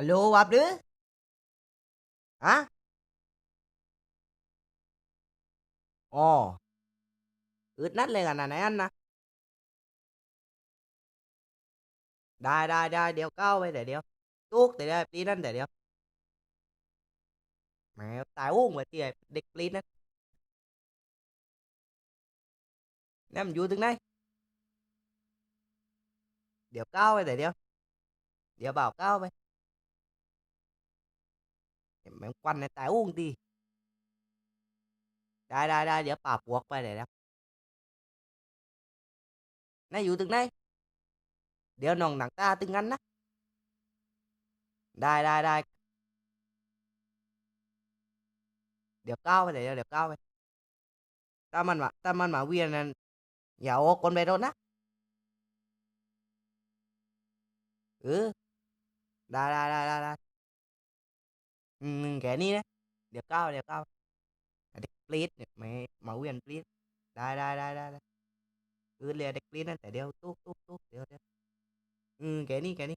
Alo, Bạp Lứ Hả? Ồ. Ướt nát lên là này anh nè Đây đây đây đeo cao vậy để đeo Tuốt để đeo đi anh để đeo Mẹ tài uống vậy thì địch lên anh Nằm vô từng này. Đeo cao vậy để đeo Đeo bảo cao vậy. แต่เดี๋ยวปีนั่นแต่เดี๋ยวแหมตายอุ้งไปที่ไอ้ได้ไดี๋ยวเดี๋ยวบ่าปวกไป mẹ quanh này tại uống đi đây đây đây giờ bà buộc ไปเลยนะนายอยู่ตึงไหนเดี๋ยวน้องหนังตาตึงงั้นนะ ได้ได้ได้เดี๋ยวก้าวไปเลยเดี๋ยวก้าวไปถ้ามันมาถ้ามันมาเวียนนั้นอย่าโอ้คนไปโดนนะเออได้ได้ได้ได้ หนึ่งแกนี่นะ เดี๋ยวเก้าเดี๋ยวเก้าเด็กปลีดเนี่ยไม่มาเวียนปลีดได้ได้ได้ได้ได้คือเรียเด็กปลีดนั่นแต่เดียวตุ๊กตุ๊กตุ๊กเดียวเดียวอืมแกนี่แกนี่